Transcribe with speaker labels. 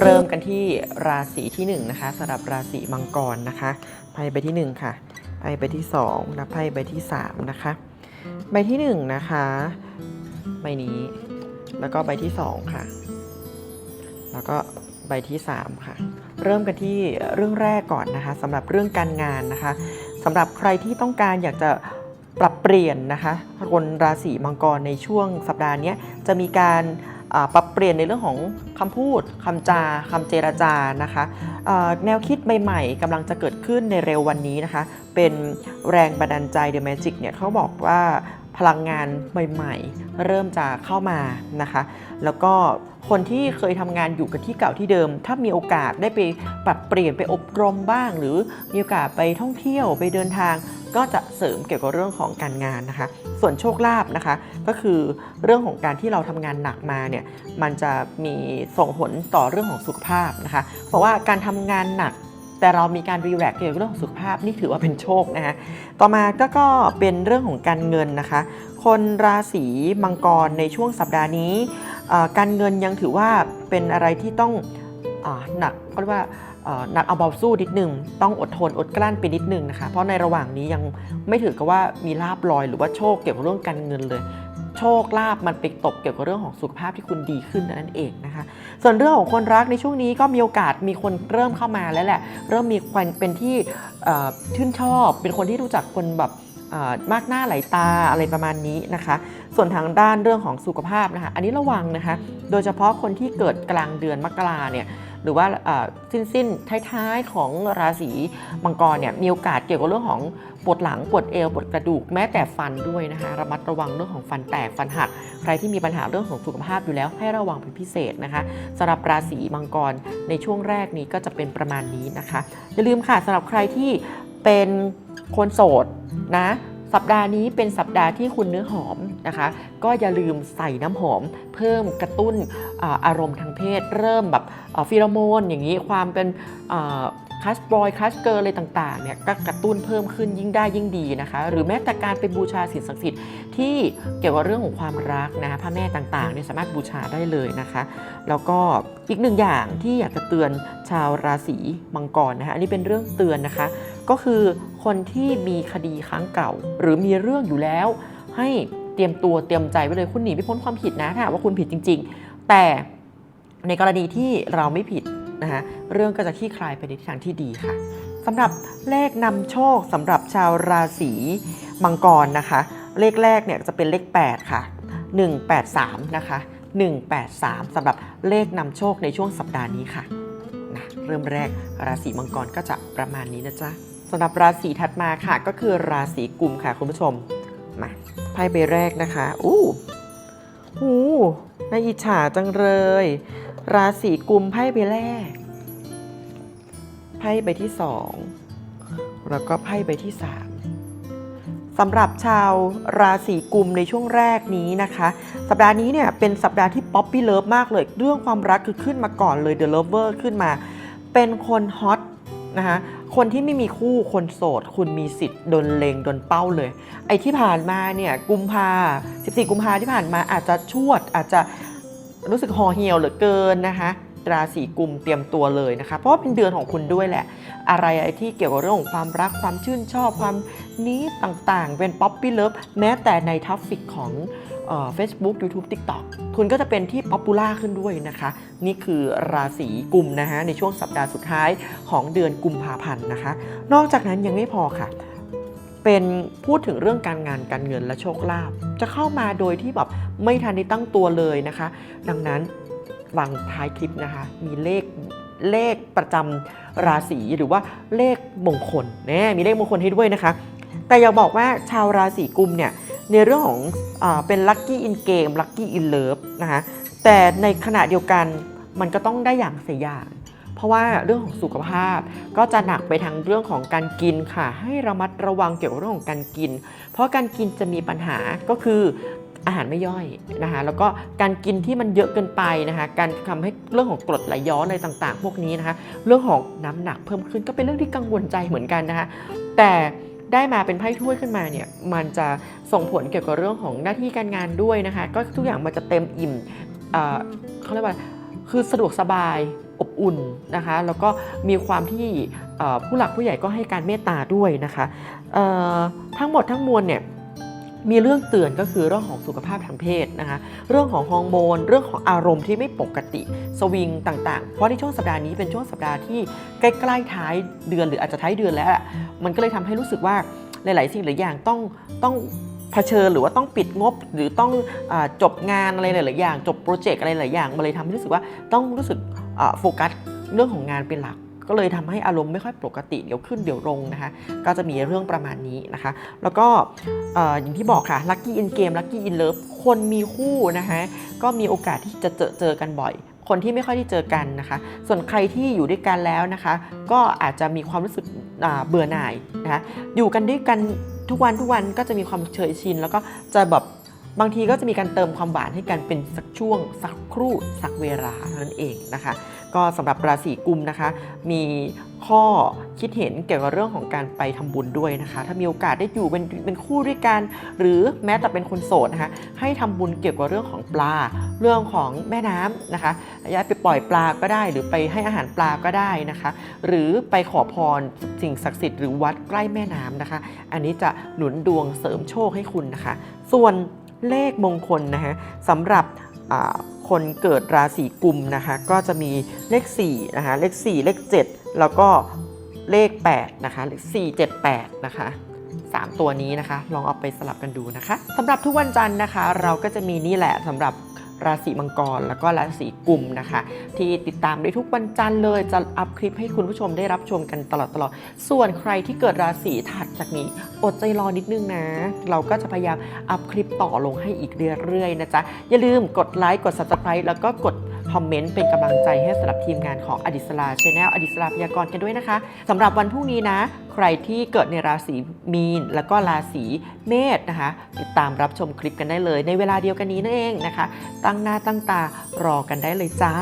Speaker 1: เริ่มกันที่ราศีที่1นงนะคะสำหรับราศีมังกรนะคะไพ่ใบที่ 1 ค่ะไพ่ใบที่ 2 และไพ่ใบที่ 3 นะคะ ใบที่ 1 นะคะใบนี้ แล้วก็ใบที่ 2 ค่ะ แล้วก็ใบที่ 3 ค่ะ เริ่มกันที่เรื่องแรกก่อนนะคะสำหรับเรื่องการงานนะคะสำหรับใครที่ต้องการอยากจะปรับเปลี่ยนนะคะคนราศีมังกรในช่วงสัปดาห์นี้จะมีการ ปรับเปลี่ยนในเรื่องของคำพูดคำจาคำเจรจานะคะแนวคิดใหม่ๆกำลังจะเกิดขึ้นในเร็ววันนี้นะคะ เป็นแรงบันดาลใจ The Magic เนี่ยเขาบอกว่าพลังงานใหม่ๆ เริ่มจะเข้ามานะคะ แล้วก็คนที่เคยทำงานอยู่กับที่เก่าที่เดิม ถ้ามีโอกาสได้ไปปรับเปลี่ยนไปอบรมบ้าง หรือมีโอกาสไปท่องเที่ยวไปเดินทาง ก็จะเสริมเกี่ยวกับเรื่องของการงานนะคะ ส่วนโชคลาภนะคะ ก็คือเรื่องของการที่เราทำงานหนักมาเนี่ยมันจะมีส่งผลต่อเรื่องของสุขภาพนะคะ เพราะว่าการทำงานหนักแต่เรามีการรีแลกเกี่ยวกับเรื่องของสุขภาพนี่ถือว่าเป็นโชคนะคะต่อมาก็ก็เป็นเรื่องของการเงินนะคะ คนราศีมังกรในช่วงสัปดาห์นี้ การเงินยังถือว่าเป็นอะไรที่ต้องอหนักเขาเรียกว่า นักเอาเบาสู้นิดหนึ่งต้องอดทนอดกลั้นไปนิดหนึ่งนะคะ เพราะในระหว่างนี้ยังไม่ถือกับว่ามีลาบลอย หรือว่าโชคเกี่ยวกับเรื่องการเงินเลย โชคลาบมันไปตกเกี่ยวกับเรื่องของสุขภาพที่คุณดีขึ้นนั่นเองนะคะ ส่วนเรื่องของคนรักในช่วงนี้ก็มีโอกาสมีคนเริ่มเข้ามาแล้วแหละ เริ่มมีคนเป็นที่ชื่นชอบ เป็นคนที่รู้จักคนแบบมากหน้าหลายตาอะไรประมาณนี้นะคะ ส่วนทางด้านเรื่องของสุขภาพนะคะ อันนี้ระวังนะคะ โดยเฉพาะคนที่เกิดกลางเดือนมกราเนี่ย หรือว่าสิ้นสิ้นท้ายๆของราศีมังกรเนี่ยมีโอกาสเกี่ยวกับเรื่องของปวดหลังปวดเอวปวดกระดูกแม้แต่ฟันด้วยนะคะระมัดระวังเรื่องของฟันแตกฟันหัก ใครที่มีปัญหาเรื่องของสุขภาพอยู่แล้วให้ระวังเป็นพิเศษนะคะสำหรับราศีมังกรในช่วงแรกนี้ก็จะเป็นประมาณนี้นะคะ อย่าลืมค่ะสำหรับใครที่เป็นคนโสดนะ สัปดาห์นี้เป็นสัปดาห์ที่คุณเนื้อหอมนะคะ ก็อย่าลืมใส่น้ำหอม เพิ่มกระตุ้นอาอารมณ์ทางเพศ เริ่มแบบฟีโรโมนอย่างนี้ความเป็นคลัสบอยคลัสเกิร์อะไรต่างๆเนี่ยก็กระตุ้นเพิ่มขึ้นยิ่งได้ยิ่งดีนะคะ หรือแม้แต่การไปบูชาสิ่งศักดิ์สิทธิ์ที่เกี่ยวกับเรื่องของความรักนะคะพระแม่ต่างๆเนี่ยสามารถบูชาได้เลยนะคะ แล้วก็อีกหนึ่งอย่างที่อยากจะเตือนชาวราศีมังกรนะคะอันนี้เป็นเรื่องเตือนนะคะ ก็คือคนที่มีคดีค้างเก่า หรือมีเรื่องอยู่แล้ว ให้เตรียมตัวเตรียมใจไว้เลยคุณหนีไม่พ้นความผิดนะถ้าว่าคุณผิดจริง ๆ แต่ในกรณีที่เราไม่ผิดนะคะเรื่องก็จะคลี่คลายไปในทิศทางที่ดีค่ะสำหรับเลขนำโชคสำหรับชาวราศีมังกรนะคะ เลขแรกเนี่ยจะเป็นเลข 8 ค่ะ 183 นะคะ 183สำหรับเลขนำโชคในช่วงสัปดาห์นี้ค่ะนะเริ่มแรกราศีมังกรก็จะประมาณนี้นะจ๊ะ สำหรับราศีถัดมาค่ะ ก็คือราศีกุมค่ะคุณผู้ชม มาไพ่ใบแรกนะคะ อู้หูน่าอิจฉาจังเลย ราศีกุมไพ่ใบแรก ไพ่ใบที่สองแล้วก็ไพ่ใบที่สามสำหรับชาวราศีกุมในช่วงแรกนี้นะคะ สัปดาห์นี้เนี่ยเป็นสัปดาห์ที่ป๊อปปี้เลิฟมากเลย เรื่องความรักคือขึ้นมาก่อนเลย The Lover ขึ้นมา เป็นคนฮอตนะคะ คนที่ไม่มีคู่คนโสด คุณมีสิทธิ์โดนเลงโดนเป้าเลย ไอ้ที่ผ่านมาเนี่ยกุมภา14 กุมภาที่ผ่านมาอาจจะชวด อาจจะรู้สึกห่อเหี่ยวเหลือเกินนะคะราศีกุมเตรียมตัวเลยนะคะ เพราะว่าเป็นเดือนของคุณด้วยแหละ อะไรไอ้ที่เกี่ยวกับเรื่องของความรักความชื่นชอบความนี้ต่างๆ เป็นป๊อปปี้เลิฟแม้แต่ในทัฟฟิกของ เฟซบุ๊กยูทูบทิกต็อกคุณก็จะเป็นที่ป๊อปปูล่าขึ้นด้วยนะคะ นี่คือราศีกุมนะคะในช่วงสัปดาห์สุดท้ายของเดือนกุมภาพันธ์นะคะ นอกจากนั้นยังไม่พอค่ะ เป็นพูดถึงเรื่องการงานการเงินและโชคลาภจะเข้ามาโดยที่แบบไม่ทันได้ตั้งตัวเลยนะคะ ดังนั้นวางท้ายคลิปนะคะ มีเลขเลขประจำราศีหรือว่าเลขมงคลเนี่ยมีเลขมงคลให้ด้วยนะคะ แต่อย่าบอกว่าชาวราศีกุมเนี่ย ในเรื่องของอเป็นลัคกี้อินเกมลัคกี้อินเลิฟนะคะแต่ในขณะเดียวกันมันก็ต้องได้อย่างเสียอย่าง เพราะว่าเรื่องของสุขภาพก็จะหนักไปทางเรื่องของการกินค่ะ ให้ระมัดระวังเกี่ยวกับเรื่องของการกิน เพราะการกินจะมีปัญหาก็คืออาหารไม่ย่อยนะคะแล้วก็การกินที่มันเยอะเกินไปนะคะการทำให้เรื่องของกรดไหลย้อนอะไรต่าง ๆ พวกนี้นะคะเรื่องของน้ำหนักเพิ่มขึ้นก็เป็นเรื่องที่กังวลใจเหมือนกันนะคะแต่ ได้มาเป็นไพ่ถ้วยขึ้นมาเนี่ยมันจะส่งผลเกี่ยวกับเรื่องของหน้าที่การงานด้วยนะคะ ก็ทุกอย่างมันจะเต็มอิ่มเขาเรียกว่าคือสะดวกสบายอบอุ่นนะคะ แล้วก็มีความที่ผู้หลักผู้ใหญ่ก็ให้การเมตตาด้วยนะคะทั้งหมดทั้งมวลเนี่ย มีเรื่องเตือนก็คือเรื่องของสุขภาพทางเพศนะคะ เรื่องของฮอร์โมน เรื่องของอารมณ์ที่ไม่ปกติ สวิงต่างๆ เพราะในช่วงสัปดาห์นี้เป็นช่วงสัปดาห์ที่ใกล้ๆท้ายเดือนหรืออาจจะท้ายเดือนแล้ว มันก็เลยทำให้รู้สึกว่าหลาย ๆ สิ่งหลายอย่างต้องต้องเผชิญหรือว่าต้องปิดงบหรือต้องอจบงานอะไรหลาย ๆ อย่าง จบโปรเจกต์อะไรหลายอย่าง มันเลยทำให้รู้สึกว่าต้องรู้สึกโฟกัสเรื่องของงานเป็นหลัก ก็เลยทำให้อารมณ์ไม่ค่อยปกติเดี๋ยวขึ้นเดี๋ยวลงนะคะ ก็จะมีเรื่องประมาณนี้นะคะ แล้วก็อย่างที่บอกค่ะ Lucky in Game Lucky in Love คนมีคู่นะคะก็มีโอกาสที่จะเจอเจอกันบ่อยคนที่ไม่ค่อยได้เจอกันนะคะ ส่วนใครที่อยู่ด้วยกันแล้วนะคะ ก็อาจจะมีความรู้สึกเบื่อหน่ายนะคะ อยู่กันด้วยกันทุกวันทุกวันก็จะมีความเฉยชิน แล้วก็จะแบบ บางทีก็จะมีการเติมความหวานให้กันเป็นสักช่วง สักครู่ สักเวลาเท่านั้นเองนะคะ ก็สำหรับราศีกุมนะคะ มีข้อคิดเห็นเกี่ยวกับเรื่องของการไปทำบุญด้วยนะคะ ถ้ามีโอกาสได้อยู่เป็นเป็นคู่ด้วยกัน หรือแม้แต่เป็นคนโสดนะคะ ให้ทำบุญเกี่ยวกับเรื่องของปลา เรื่องของแม่น้ำนะคะย้ายไปปล่อยปลาก็ได้ หรือไปให้อาหารปลาก็ได้นะคะ หรือไปขอพรสิ่งศักดิ์สิทธิ์หรือวัดใกล้แม่น้ำนะคะ อันนี้จะหนุนดวงเสริมโชคให้คุณนะคะ ส่วน เลขมงคลนะฮะสำหรับคนเกิดราศีกุมนะคะก็จะมีเลข4นะคะเลข 4 เลข 7 แล้วก็เลข8นะคะเลข4 7 8นะคะ3 ตัวนี้นะคะ ลองเอาไปสลับกันดูนะคะสำหรับทุกวันจันทร์นะคะ เราก็จะมีนี่แหละสำหรับ ราศีมังกร แล้วก็ราศีกุมนะคะ ที่ติดตามได้ทุกวันจันทร์เลยจะอัพคลิปให้คุณผู้ชมได้รับชมกันตลอดตลอดส่วนใครที่เกิดราศีถัดจากนี้อดใจรอนิดนึงนะ เราก็จะพยายามอัพคลิปต่อลงให้อีกเรื่อยๆนะจ๊ะอย่าลืมกดไลค์กด subscribe แล้วก็กดคอมเมนต์เป็นกำลังใจให้สำหรับทีมงานของอดิสลาชแนลอดิสลาพยากรณ์กันด้วยนะคะสำหรับวันพรุ่งนี้นะ ใครที่เกิดในราศีมีน แล้วก็ราศีเมษนะคะ ติดตามรับชมคลิปกันได้เลย ในเวลาเดียวกันนี้นั่นเองนะคะ ตั้งหน้าตั้งตารอกันได้เลยจ้า